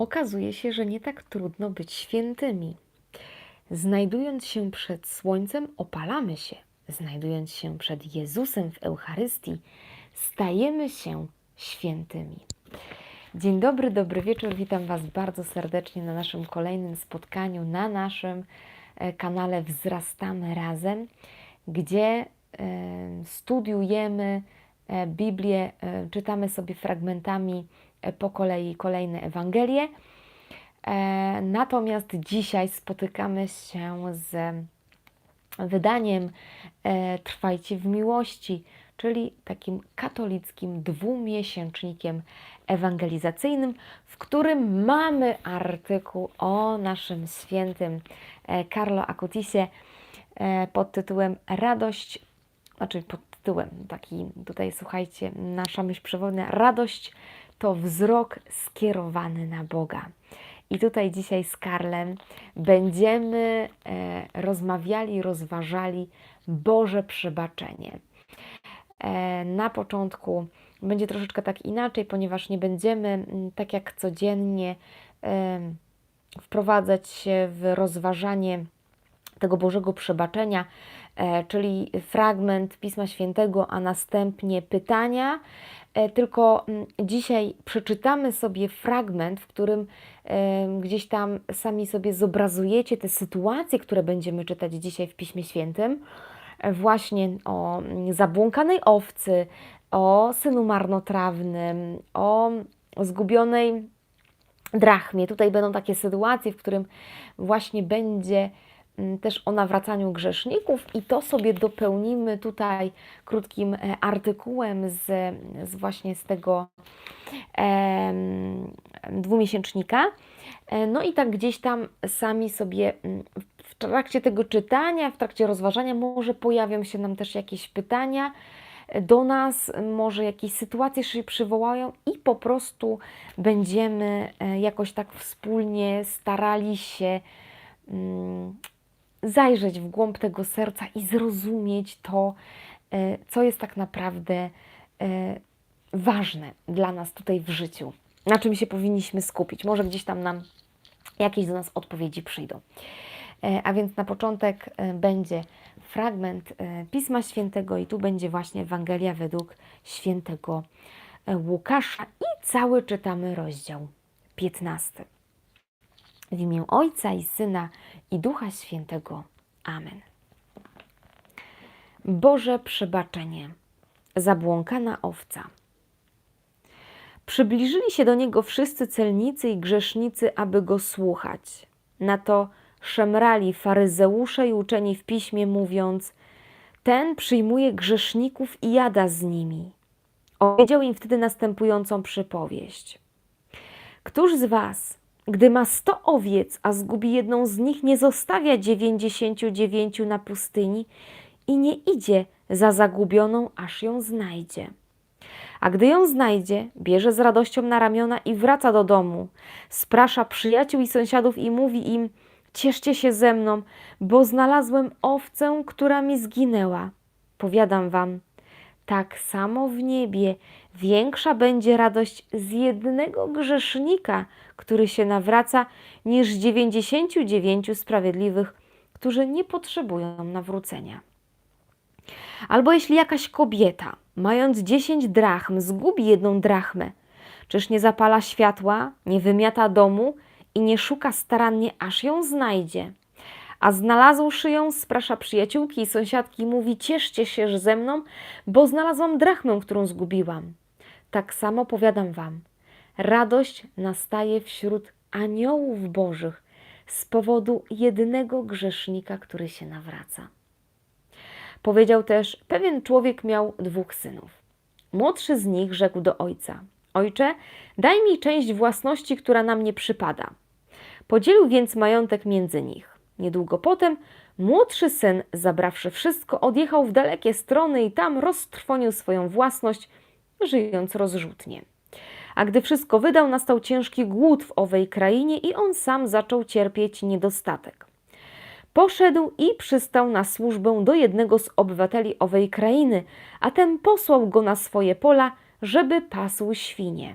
okazuje się, że nie tak trudno być świętymi. Znajdując się przed słońcem, opalamy się. Znajdując się przed Jezusem w Eucharystii, stajemy się świętymi. Dzień dobry, dobry wieczór. Witam Was bardzo serdecznie na naszym kolejnym spotkaniu na naszym e, kanale Wzrastamy Razem, gdzie e, studiujemy e, Biblię, czytamy sobie fragmentami po kolei kolejne Ewangelie. E, Natomiast dzisiaj spotykamy się z wydaniem e, Trwajcie w miłości, czyli takim katolickim dwumiesięcznikiem ewangelizacyjnym, w którym mamy artykuł o naszym świętym e, Carlo Acutisie e, pod tytułem Radość, znaczy pod tytułem taki tutaj słuchajcie, nasza myśl przewodnia Radość to wzrok skierowany na Boga. I tutaj dzisiaj z Karlem będziemy e, rozmawiali, rozważali Boże przebaczenie. E, na początku będzie troszeczkę tak inaczej, ponieważ nie będziemy tak jak codziennie em, wprowadzać się w rozważanie tego Bożego przebaczenia, e, czyli fragment Pisma Świętego, a następnie pytania. E, Tylko mm, dzisiaj przeczytamy sobie fragment, w którym gdzieś tam sami sobie zobrazujecie te sytuacje, które będziemy czytać dzisiaj w Piśmie Świętym. E, Właśnie o mm, zabłąkanej owcy, o synu marnotrawnym, o zgubionej drachmie. Tutaj będą takie sytuacje, w którym właśnie będzie też o nawracaniu grzeszników i to sobie dopełnimy tutaj krótkim e, artykułem z, z właśnie z tego em, dwumiesięcznika. E, No i tak gdzieś tam sami sobie mm, w trakcie tego czytania, w trakcie rozważania może pojawią się nam też jakieś pytania e, do nas, może jakieś sytuacje się przywołają i po prostu będziemy e, jakoś tak wspólnie starali się mm, zajrzeć w głąb tego serca i zrozumieć to, e, co jest tak naprawdę e, ważne dla nas tutaj w życiu, na czym się powinniśmy skupić. Może gdzieś tam nam jakieś do nas odpowiedzi przyjdą. E, A więc na początek będzie fragment Pisma Świętego i tu będzie właśnie Ewangelia według świętego Łukasza i cały czytamy rozdział 15. W imię Ojca i Syna i Ducha Świętego. Amen. Boże przebaczenie, zabłąkana owca. Przybliżyli się do niego wszyscy celnicy i grzesznicy, aby go słuchać. Na to szemrali faryzeusze i uczeni w piśmie, mówiąc: Ten przyjmuje grzeszników i jada z nimi. Opowiedział im wtedy następującą przypowieść. Któż z was, gdy ma sto owiec, a zgubi jedną z nich, nie zostawia dziewięćdziesięciu dziewięciu na pustyni i nie idzie za zagubioną, aż ją znajdzie? A gdy ją znajdzie, bierze z radością na ramiona i wraca do domu. Sprasza przyjaciół i sąsiadów i mówi im: Cieszcie się ze mną, bo znalazłem owcę, która mi zginęła. Powiadam wam, tak samo w niebie większa będzie radość z jednego grzesznika, który się nawraca, niż dziewięćdziesięciu dziewięciu sprawiedliwych, którzy nie potrzebują nawrócenia. Albo jeśli jakaś kobieta, mając dziesięć drachm, zgubi jedną drachmę, czyż nie zapala światła, nie wymiata domu i nie szuka starannie, aż ją znajdzie? A znalazłszy ją, sprasza przyjaciółki i sąsiadki mówi: Cieszcie się ze mną, bo znalazłam drachmę, którą zgubiłam. Tak samo powiadam wam: radość nastaje wśród aniołów bożych z powodu jednego grzesznika, który się nawraca. Powiedział też: Pewien człowiek miał dwóch synów. Młodszy z nich rzekł do ojca: Ojcze, daj mi część własności, która nam nie przypada. Podzielił więc majątek między nich. Niedługo potem młodszy syn, zabrawszy wszystko, odjechał w dalekie strony i tam roztrwonił swoją własność, żyjąc rozrzutnie. A gdy wszystko wydał, nastał ciężki głód w owej krainie i on sam zaczął cierpieć niedostatek. Poszedł i przystał na służbę do jednego z obywateli owej krainy, a ten posłał go na swoje pola, żeby pasł świnie.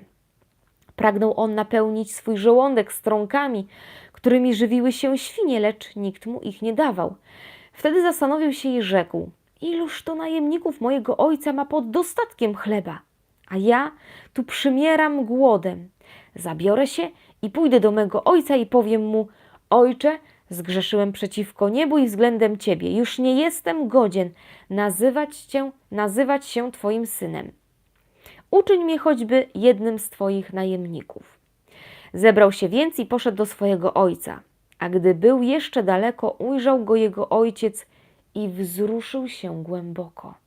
Pragnął on napełnić swój żołądek strąkami, którymi żywiły się świnie, lecz nikt mu ich nie dawał. Wtedy zastanowił się i rzekł: Iluż to najemników mojego ojca ma pod dostatkiem chleba, a ja tu przymieram głodem. Zabiorę się i pójdę do mego ojca i powiem mu: Ojcze, zgrzeszyłem przeciwko niebu i względem ciebie. Już nie jestem godzien nazywać cię, nazywać się twoim synem. Uczyń mnie choćby jednym z twoich najemników. Zebrał się więc i poszedł do swojego ojca. A gdy był jeszcze daleko, ujrzał go jego ojciec i wzruszył się głęboko.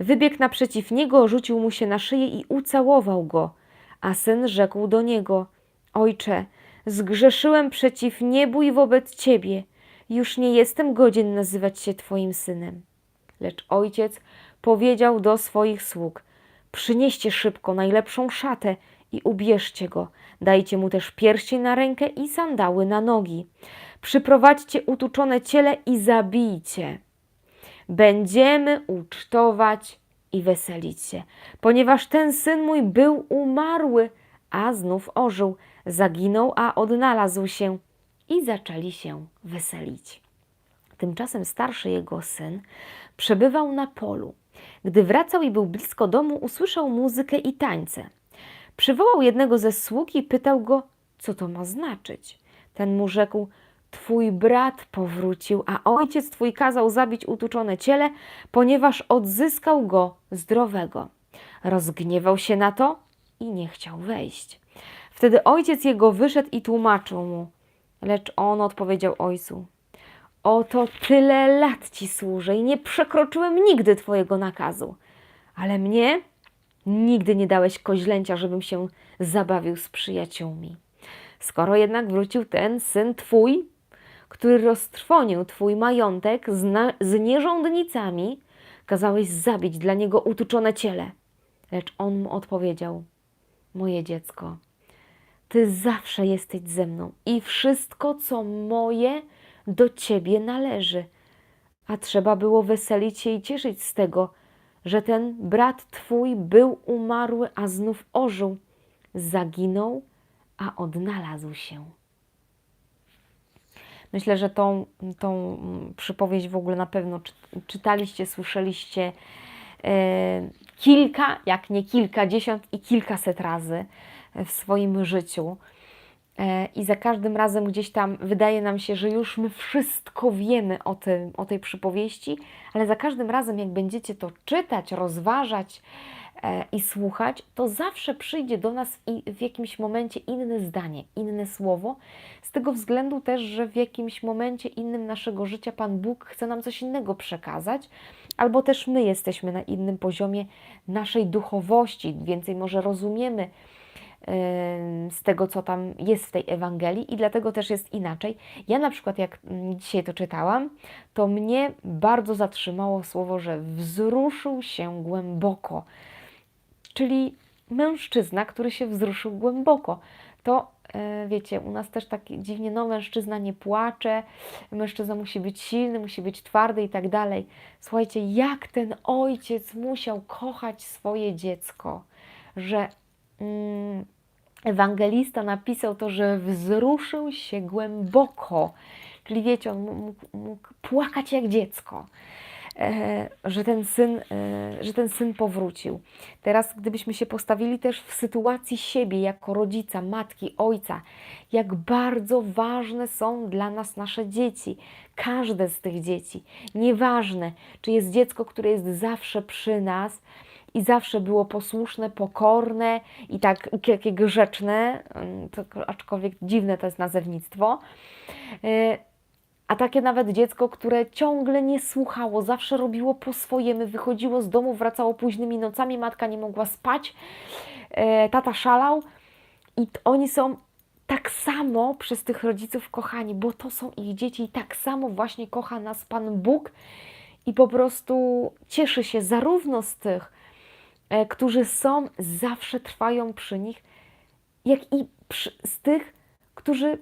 Wybiegł naprzeciw niego, rzucił mu się na szyję i ucałował go. A syn rzekł do niego: Ojcze, zgrzeszyłem przeciw niebu i wobec ciebie. Już nie jestem godzien nazywać się twoim synem. Lecz ojciec powiedział do swoich sług: Przynieście szybko najlepszą szatę i ubierzcie go. Dajcie mu też pierścień na rękę i sandały na nogi. Przyprowadźcie utuczone ciele i zabijcie. Będziemy ucztować i weselić się, ponieważ ten syn mój był umarły, a znów ożył, zaginął, a odnalazł się i zaczęli się weselić. Tymczasem starszy jego syn przebywał na polu. Gdy wracał i był blisko domu, usłyszał muzykę i tańce. Przywołał jednego ze sług i pytał go, co to ma znaczyć. Ten mu rzekł: Twój brat powrócił, a ojciec twój kazał zabić utuczone ciele, ponieważ odzyskał go zdrowego. Rozgniewał się na to i nie chciał wejść. Wtedy ojciec jego wyszedł i tłumaczył mu, lecz on odpowiedział ojcu: Oto tyle lat ci służę i nie przekroczyłem nigdy twojego nakazu, ale mnie nigdy nie dałeś koźlęcia, żebym się zabawił z przyjaciółmi. Skoro jednak wrócił ten syn twój, który roztrwonił twój majątek z, na, z nierządnicami, kazałeś zabić dla niego utuczone ciele. Lecz on mu odpowiedział: Moje dziecko, ty zawsze jesteś ze mną i wszystko, co moje, do ciebie należy. A trzeba było weselić się i cieszyć z tego, że ten brat twój był umarły, a znów ożył, zaginął, a odnalazł się. Myślę, że tą, tą mm, przypowieść w ogóle na pewno czy, czytaliście, słyszeliście e, kilka, jak nie kilkadziesiąt i kilkaset razy w swoim życiu. E, I za każdym razem gdzieś tam wydaje nam się, że już my wszystko wiemy o, tym, o tej przypowieści, ale za każdym razem, jak będziecie to czytać, rozważać i słuchać, to zawsze przyjdzie do nas w jakimś momencie inne zdanie, inne słowo, z tego względu też, że w jakimś momencie innym naszego życia Pan Bóg chce nam coś innego przekazać, albo też my jesteśmy na innym poziomie naszej duchowości, więcej może rozumiemy z tego, co tam jest w tej Ewangelii i dlatego też jest inaczej. Ja na przykład, jak mm, dzisiaj to czytałam, to mnie bardzo zatrzymało słowo, że wzruszył się głęboko. Czyli mężczyzna, który się wzruszył głęboko. To e, wiecie, u nas też tak dziwnie, no mężczyzna nie płacze, mężczyzna musi być silny, musi być twardy i tak dalej. Słuchajcie, jak ten ojciec musiał kochać swoje dziecko, że mm, ewangelista napisał to, że wzruszył się głęboko. Czyli wiecie, on mógł, mógł płakać jak dziecko, że, ten syn, e, że ten syn powrócił. Teraz, gdybyśmy się postawili też w sytuacji siebie, jako rodzica, matki, ojca, jak bardzo ważne są dla nas nasze dzieci, każde z tych dzieci. Nieważne, czy jest dziecko, które jest zawsze przy nas, i zawsze było posłuszne, pokorne i tak takie grzeczne, aczkolwiek dziwne to jest nazewnictwo. A takie nawet dziecko, które ciągle nie słuchało, zawsze robiło po swojemu, wychodziło z domu, wracało późnymi nocami, matka nie mogła spać, y, tata szalał i oni są tak samo przez tych rodziców kochani, bo to są ich dzieci i tak samo właśnie kocha nas Pan Bóg i po prostu cieszy się zarówno z tych, E, którzy są, zawsze trwają przy nich, jak i przy, z tych, którzy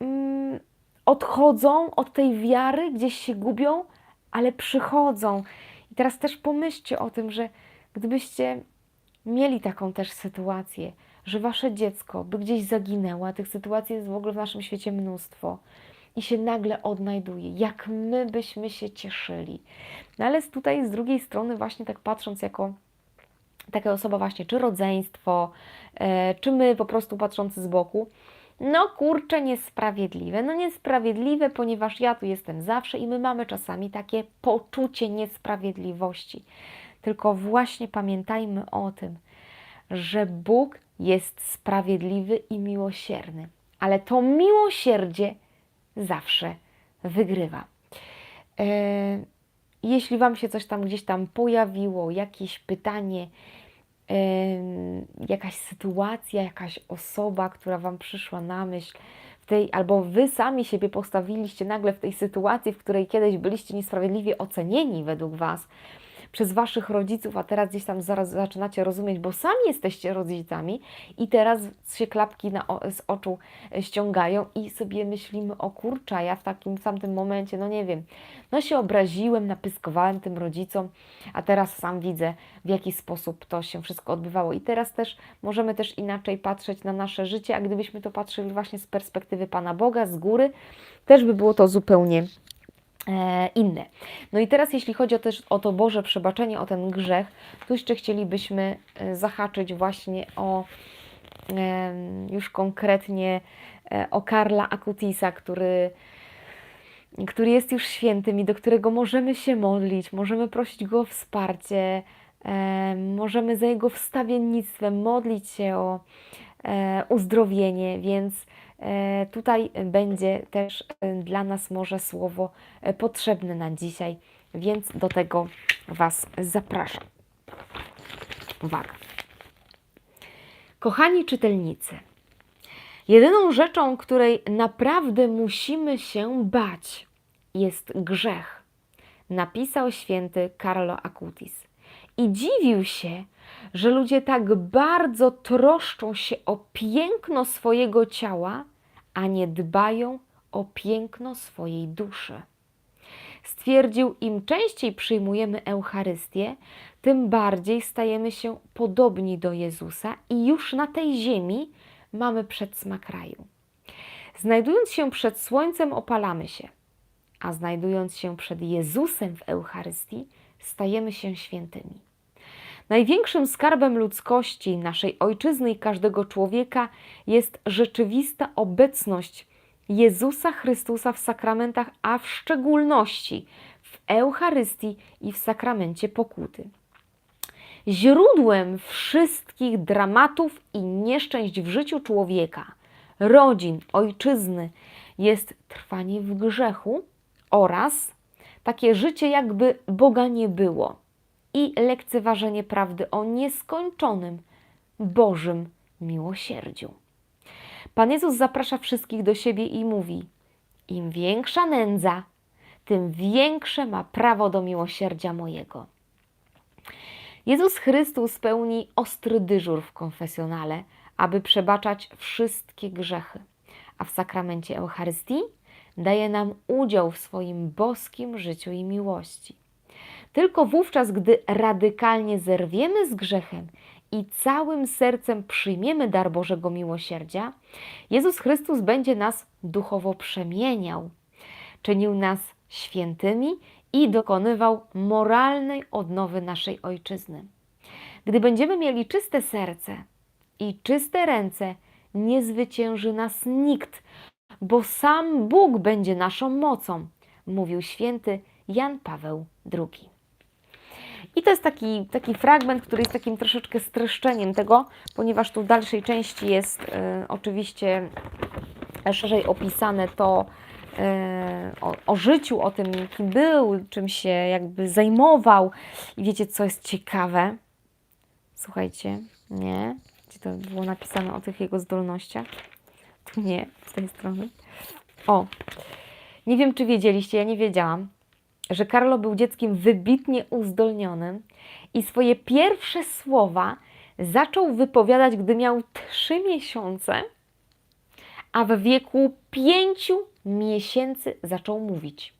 mm, odchodzą od tej wiary, gdzieś się gubią, ale przychodzą. I teraz też pomyślcie o tym, że gdybyście mieli taką też sytuację, że wasze dziecko by gdzieś zaginęło, a tych sytuacji jest w ogóle w naszym świecie mnóstwo i się nagle odnajduje, jak my byśmy się cieszyli. No ale tutaj z drugiej strony właśnie tak patrząc jako taka osoba właśnie, czy rodzeństwo, e, czy my po prostu patrzący z boku, no kurczę, niesprawiedliwe. No niesprawiedliwe, ponieważ ja tu jestem zawsze i my mamy czasami takie poczucie niesprawiedliwości. Tylko właśnie pamiętajmy o tym, że Bóg jest sprawiedliwy i miłosierny, ale to miłosierdzie zawsze wygrywa. E, jeśli Wam się coś tam gdzieś tam pojawiło, jakieś pytanie, jakaś sytuacja, jakaś osoba, która Wam przyszła na myśl, w tej, albo Wy sami siebie postawiliście nagle w tej sytuacji, w której kiedyś byliście niesprawiedliwie ocenieni według Was przez Waszych rodziców, a teraz gdzieś tam zaraz zaczynacie rozumieć, bo sami jesteście rodzicami i teraz się klapki na, z oczu e, ściągają i sobie myślimy, o kurczę, a ja w takim samym momencie, no nie wiem, no się obraziłem, napyskowałem tym rodzicom, a teraz sam widzę, w jaki sposób to się wszystko odbywało. I teraz też możemy też inaczej patrzeć na nasze życie, a gdybyśmy to patrzyli właśnie z perspektywy Pana Boga, z góry, też by było to zupełnie inne. No i teraz jeśli chodzi o też o to Boże przebaczenie, o ten grzech, tu jeszcze chcielibyśmy e, zahaczyć właśnie o już konkretnie e, o Karla Akutisa, który który jest już świętym i do którego możemy się modlić, możemy prosić Go o wsparcie, e, możemy za Jego wstawiennictwem modlić się o e, uzdrowienie, więc e, tutaj będzie też e, dla nas może słowo e, potrzebne na dzisiaj, więc do tego Was zapraszam. Uwaga. Kochani czytelnicy, Jedyną rzeczą, której naprawdę musimy się bać, jest grzech, napisał święty Carlo Acutis. I dziwił się, że ludzie tak bardzo troszczą się o piękno swojego ciała, a nie dbają o piękno swojej duszy. Stwierdził, im częściej przyjmujemy Eucharystię, tym bardziej stajemy się podobni do Jezusa i już na tej ziemi mamy przedsmak raju. Znajdując się przed słońcem, opalamy się, a znajdując się przed Jezusem w Eucharystii, stajemy się świętymi. Największym skarbem ludzkości, naszej ojczyzny i każdego człowieka jest rzeczywista obecność Jezusa Chrystusa w sakramentach, a w szczególności w Eucharystii i w sakramencie pokuty. Źródłem wszystkich dramatów i nieszczęść w życiu człowieka, rodzin, ojczyzny jest trwanie w grzechu oraz takie życie, jakby Boga nie było i lekceważenie prawdy o nieskończonym Bożym miłosierdziu. Pan Jezus zaprasza wszystkich do siebie i mówi: Im większa nędza, tym większe ma prawo do miłosierdzia mojego. Jezus Chrystus pełni ostry dyżur w konfesjonale, aby przebaczać wszystkie grzechy, a w sakramencie Eucharystii daje nam udział w swoim boskim życiu i miłości. Tylko wówczas, gdy radykalnie zerwiemy z grzechem i całym sercem przyjmiemy dar Bożego miłosierdzia, Jezus Chrystus będzie nas duchowo przemieniał, czynił nas świętymi i dokonywał moralnej odnowy naszej ojczyzny. Gdy będziemy mieli czyste serce i czyste ręce, nie zwycięży nas nikt, bo sam Bóg będzie naszą mocą, mówił święty Jan Paweł II. I to jest taki, taki fragment, który jest takim troszeczkę streszczeniem tego, ponieważ tu w dalszej części jest e, oczywiście szerzej opisane to e, o, o życiu, o tym, kim był, czym się jakby zajmował. I wiecie, co jest ciekawe? Słuchajcie, nie? Gdzie to było napisane o tych jego zdolnościach? Tu nie, z tej strony. O, nie wiem, czy wiedzieliście, ja nie wiedziałam, że Karlo był dzieckiem wybitnie uzdolnionym i swoje pierwsze słowa zaczął wypowiadać, gdy miał trzy miesiące, a w wieku pięciu miesięcy zaczął mówić.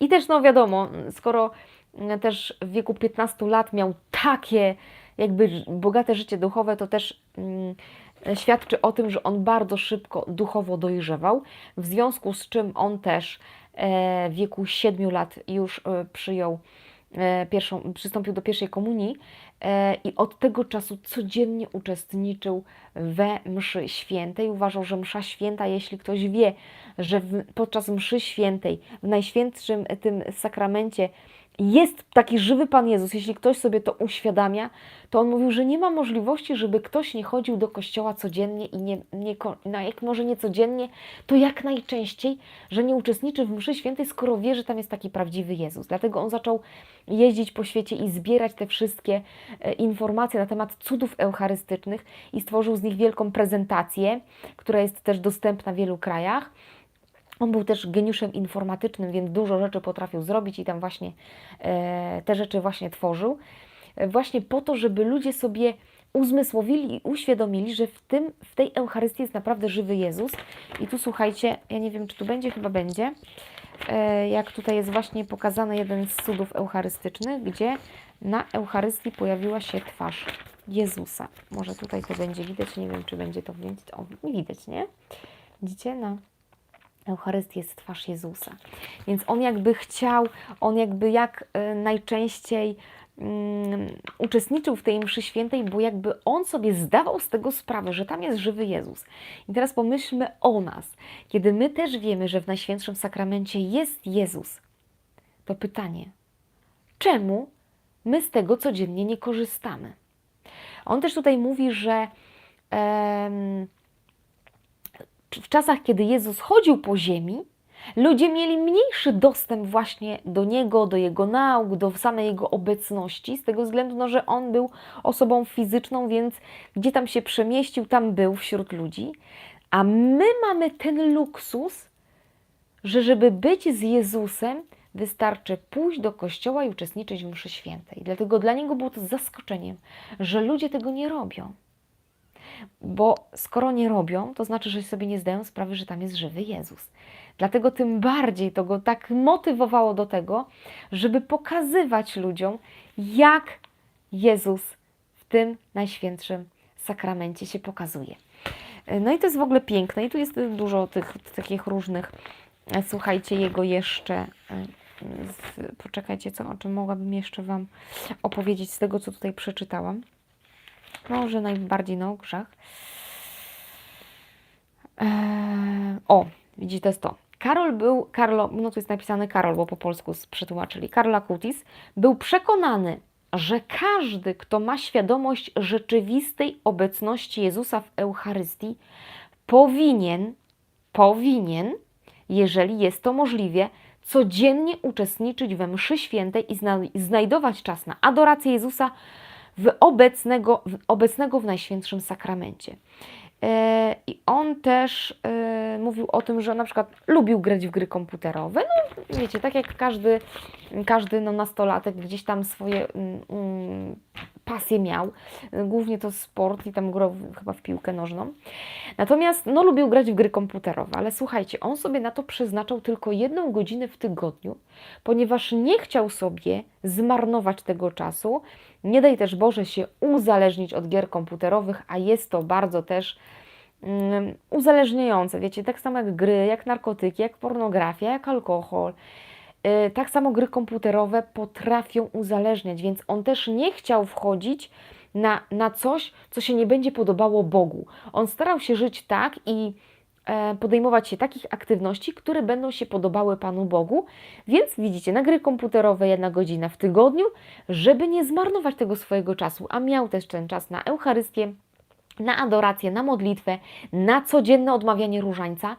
I też, no wiadomo, skoro też w wieku 15 lat miał takie, jakby bogate życie duchowe to też mm, świadczy o tym, że on bardzo szybko duchowo dojrzewał, w związku z czym on też w wieku 7 lat już e, przyjął e, pierwszą, przystąpił do pierwszej komunii e, i od tego czasu codziennie uczestniczył we mszy świętej. Uważał, że msza święta, jeśli ktoś wie, że podczas mszy świętej, w najświętszym tym sakramencie jest taki żywy Pan Jezus, jeśli ktoś sobie to uświadamia, to on mówił, że nie ma możliwości, żeby ktoś nie chodził do kościoła codziennie i nie, nie no jak może nie codziennie, to jak najczęściej, że nie uczestniczy w mszy świętej, skoro wie, że tam jest taki prawdziwy Jezus. Dlatego on zaczął jeździć po świecie i zbierać te wszystkie e, informacje na temat cudów eucharystycznych i stworzył z nich wielką prezentację, która jest też dostępna w wielu krajach. On był też geniuszem informatycznym, więc dużo rzeczy potrafił zrobić i tam właśnie e, te rzeczy właśnie tworzył. E, właśnie po to, żeby ludzie sobie uzmysłowili i uświadomili, że w, tym, w tej Eucharystii jest naprawdę żywy Jezus. I tu słuchajcie, ja nie wiem, czy tu będzie, chyba będzie, e, jak tutaj jest właśnie pokazany jeden z cudów eucharystycznych, gdzie na Eucharystii pojawiła się twarz Jezusa. Może tutaj to będzie widać, nie wiem, czy będzie to widać. O, widać, nie? Widzicie? Na Eucharystii jest twarz Jezusa. Więc on jakby chciał, on jakby jak e, najczęściej mm, uczestniczył w tej mszy świętej, bo jakby on sobie zdawał z tego sprawę, że tam jest żywy Jezus. I teraz pomyślmy o nas. Kiedy my też wiemy, że w Najświętszym Sakramencie jest Jezus, to pytanie, czemu my z tego codziennie nie korzystamy? On też tutaj mówi, że em, w czasach, kiedy Jezus chodził po ziemi, ludzie mieli mniejszy dostęp właśnie do Niego, do Jego nauk, do samej Jego obecności, z tego względu, no, że On był osobą fizyczną, więc gdzie tam się przemieścił, tam był wśród ludzi. A my mamy ten luksus, że żeby być z Jezusem, wystarczy pójść do kościoła i uczestniczyć w mszy świętej. Dlatego dla Niego było to zaskoczeniem, że ludzie tego nie robią. Bo skoro nie robią, to znaczy, że sobie nie zdają sprawy, że tam jest żywy Jezus. Dlatego tym bardziej to go tak motywowało do tego, żeby pokazywać ludziom, jak Jezus w tym najświętszym sakramencie się pokazuje. No i to jest w ogóle piękne i tu jest dużo tych takich różnych, słuchajcie, jego jeszcze, e, poczekajcie, co, o czym mogłabym jeszcze Wam opowiedzieć z tego, co tutaj przeczytałam. Może najbardziej na grzech. Eee, o, widzicie, to jest to. Karol był, Karlo, no tu jest napisane Karol, bo po polsku przetłumaczyli, Karol Akutis, był przekonany, że każdy, kto ma świadomość rzeczywistej obecności Jezusa w Eucharystii, powinien, powinien, jeżeli jest to możliwe, codziennie uczestniczyć we mszy świętej i zna, znajdować czas na adorację Jezusa w obecnego, w obecnego w Najświętszym Sakramencie. E, I on też e, mówił o tym, że na przykład lubił grać w gry komputerowe. No, wiecie, tak jak każdy, każdy no, nastolatek gdzieś tam swoje mm, pasje miał. Głównie to sport i tam grał chyba w piłkę nożną. Natomiast no, lubił grać w gry komputerowe, ale słuchajcie, on sobie na to przeznaczał tylko jedną godzinę w tygodniu, ponieważ nie chciał sobie zmarnować tego czasu. Nie daj też Boże się uzależnić od gier komputerowych, a jest to bardzo też mm, uzależniające. Wiecie, tak samo jak gry, jak narkotyki, jak pornografia, jak alkohol. Y, Tak samo gry komputerowe potrafią uzależniać, więc on też nie chciał wchodzić na, na coś, co się nie będzie podobało Bogu. On starał się żyć tak i e, podejmować się takich aktywności, które będą się podobały Panu Bogu. Więc widzicie, na gry komputerowe jedna godzina w tygodniu, żeby nie zmarnować tego swojego czasu, a miał też ten czas na Eucharystię, na adorację, na modlitwę, na codzienne odmawianie różańca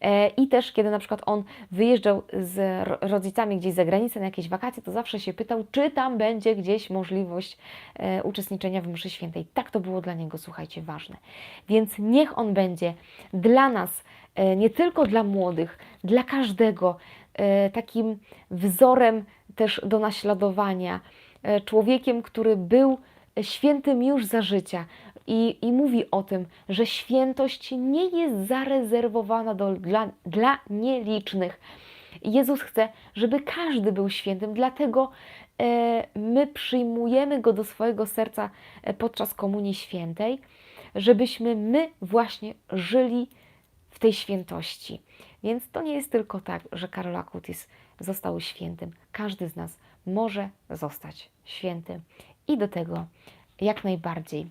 e, i też kiedy na przykład on wyjeżdżał z ro- rodzicami gdzieś za granicę na jakieś wakacje, to zawsze się pytał, czy tam będzie gdzieś możliwość e, uczestniczenia w mszy świętej. Tak to było dla niego, słuchajcie, ważne. Więc niech on będzie dla nas, e, nie tylko dla młodych, dla każdego takim wzorem też do naśladowania, człowiekiem, który był świętym już za życia i, i mówi o tym, że świętość nie jest zarezerwowana do, dla, dla nielicznych. Jezus chce, żeby każdy był świętym, dlatego e, my przyjmujemy Go do swojego serca e, podczas Komunii Świętej, żebyśmy my właśnie żyli w tej świętości. Więc to nie jest tylko tak, że Karol Akutis został świętym. Każdy z nas może zostać świętym i do tego jak najbardziej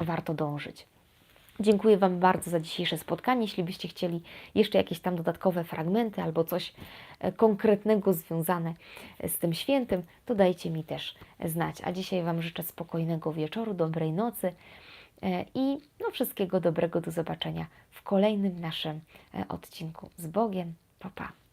warto dążyć. Dziękuję Wam bardzo za dzisiejsze spotkanie. Jeśli byście chcieli jeszcze jakieś tam dodatkowe fragmenty albo coś e, konkretnego związane e, z tym świętym, to dajcie mi też znać. A dzisiaj Wam życzę spokojnego wieczoru, dobrej nocy e, i no, wszystkiego dobrego. Do zobaczenia w kolejnym naszym odcinku. Z Bogiem. Pa, pa.